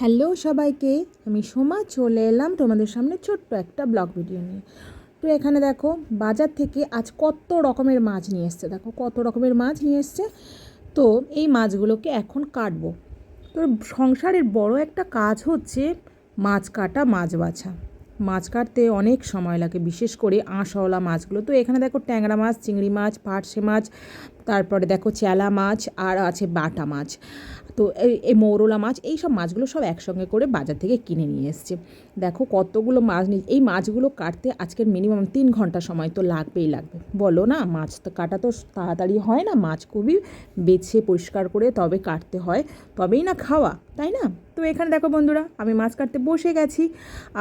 Hello সবাইকে, আমি সোমা, চলে এলাম তোমাদের সামনে ছোট্ট একটা ব্লগ ভিডিও নিয়ে। তো এখানে দেখো, বাজার থেকে আজ কত রকমের মাছ নিয়ে এসছে। দেখো, কত রকমের মাছ নিয়ে এসছে। তো এই মাছগুলোকে এখন কাটবো। তো সংসারের বড় একটা কাজ হচ্ছে মাছ কাটা, মাছ বাছা। মাছ কাটতে অনেক সময় লাগে, বিশেষ করে আঁশওয়ালা মাছগুলো। তো এখানে দেখো, ট্যাংরা মাছ, চিংড়ি মাছ, পার্শে মাছ, তারপরে দেখো, চেলা মাছ, আর আছে বাটা মাছ। তো এই মৌরলা মাছ এই সব মাছগুলো সব একসঙ্গে করে বাজার থেকে কিনে নিয়ে এসছে। দেখো কতগুলো মাছ নিয়ে, এই মাছগুলো কাটতে আজকের মিনিমাম তিন ঘণ্টা সময় তো লাগবেই লাগবে। বলো না, মাছ তো কাটা তো তাড়াতাড়ি হয় না, মাছ খুবই বেছে পরিষ্কার করে তবে কাটতে হয়, তবেই না খাওয়া, তাই না? তো এখানে দেখো বন্ধুরা, আমি মাছ কাটতে বসে গেছি।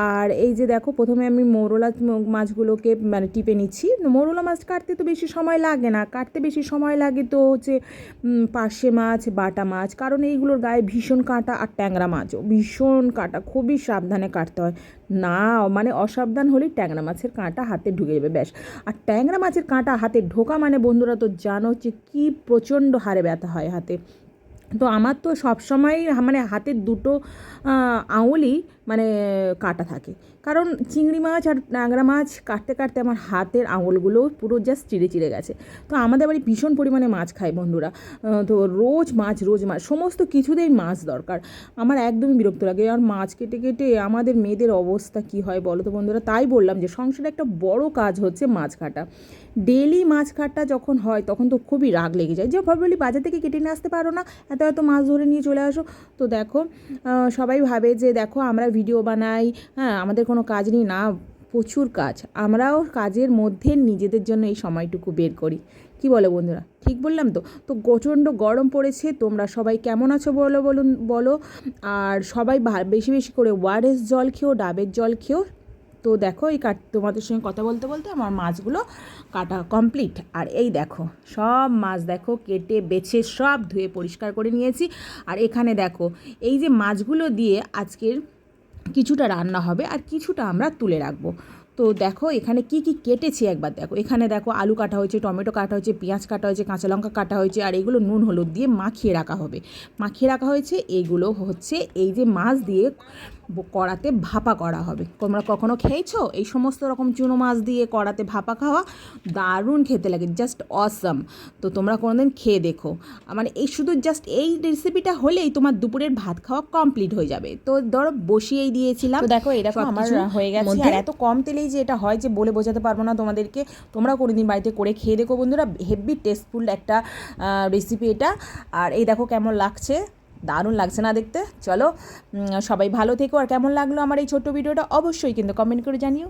আর এই যে দেখো, প্রথমে আমি মৌরলা মাছগুলোকে মানে টিপে নিচ্ছি। মৌরলা মাছ কাটতে তো বেশি সময় লাগে না। কাটতে বেশি সময় লাগে তো হচ্ছে পার্শে মাছ, বাটা মাছ, কারণ এইগুলোর গায়ে ভীষণ কাঁটা আর ট্যাংরা মাছও। ভীষণ কাঁটা, খুবই সাবধানে কাটতে হয়। না মানে অসাবধান হলেই ট্যাংরা মাছের কাঁটা হাতে ঢুকে যাবে, ব্যাস। আর ট্যাংরা মাছের কাঁটা হাতে ঢোকা মানে বন্ধুরা তো জানো যে কী প্রচণ্ড হারে ব্যথা হয় হাতে। তো আমার তো সবসময় মানে হাতের দুটো আঙুলই মানে কাটা থাকে। কারণ চিংড়ি মাছ আর ট্যাংরা মাছ কাটতে কাটতে আমার হাতের আঙুলগুলো পুরো জাস্ট চিড়ে চিড়ে গেছে। তো আমাদের বাড়ি ভীষণ পরিমাণে মাছ খায় বন্ধুরা। তো রোজ মাছ রোজ মাছ, সমস্ত কিছুতেই মাছ দরকার। আমার একদমই বিরক্ত লাগে। আর মাছ কেটে কেটে আমাদের মেয়েদের অবস্থা কি হয় বলো তো বন্ধুরা? তাই বললাম যে সংসারে একটা বড় কাজ হচ্ছে মাছ কাটা। ডেলি মাছ কাটা যখন হয় তখন তো খুবই রাগ লেগে যায়। যে ভাবে বলি বাজার থেকে কেটে নিয়ে আসতে পারো না? এত এত মাছ ধরে নিয়ে চলে আসো। তো দেখো সবাই ভাবে যে দেখো আমরা ভিডিও বানাই হ্যাঁ আমাদের কোনো কাজ নেই। না, প্রচুর কাজ। আমরাও কাজের মধ্যে নিজেদের জন্য এই সময়টুকু বের করি। কি বলো বন্ধুরা? ঠিক বললাম তো? তো প্রচণ্ড গরম পড়েছে, তোমরা সবাই কেমন আছো বলো বলুন, বলো। আর সবাই বেশি বেশি করে ওয়ারেস জল খেও, ডাবের জল খেও। তো দেখো, এই কাট, তোমাদের সঙ্গে কথা বলতে বলতে আমার মাছগুলো কাটা কমপ্লিট আর এই দেখো, সব মাছ দেখো, কেটে, বেছে, সব ধুয়ে পরিষ্কার করে নিয়েছি। আর এখানে দেখো, এই যে মাছগুলো দিয়ে আজকের কিছুটা রান্না হবে আর কিছুটা আমরা তুলে রাখব। তো দেখো, এখানে কি কি কেটেছি একবার দেখো। এখানে দেখো, আলু কাটা হয়েছে, টমেটো কাটা হয়েছে, পেঁয়াজ কাটা হয়েছে, কাঁচা লঙ্কা কাটা হয়েছে, আর এগুলো নুন, হলুদ দিয়ে মাখিয়ে রাখা হবে। মাখিয়ে রাখা হয়েছে, এগুলো হচ্ছে এই যে মাছ দিয়ে কড়াতে ভাপা করা হবে। তোমরা কখনো খেয়েছো? এই সমস্ত রকম চুনো মাছ দিয়ে কড়াতে ভাপা খাওয়া দারুণ খেতে লাগে জাস্ট অসম তো তোমরা কোনোদিন খেয়ে দেখো। মানে এই শুধু জাস্ট এই রেসিপিটা হলেই তোমার দুপুরের ভাত খাওয়া কমপ্লিট হয়ে যাবে। তো ধরো বসিয়েই দিয়েছিলাম দেখো এরকম আমার হয়ে গেছে। আর এত কম তেলেই যে এটা হয় যে বলে বোঝাতে পারব না তোমাদেরকে তোমরা কোনোদিন বাড়িতে করে খেয়ে দেখো বন্ধুরা। হেভি টেস্টফুল একটা রেসিপি এটা। আর এই দেখো কেমন লাগছে। দারুণ লাগছে না দেখতে। চলো সবাই ভালো থেকো। আর কেমন লাগল আমার এই ছোট্ট ভিডিওটা? অবশ্যই কিন্তু কমেন্ট করে জানিও।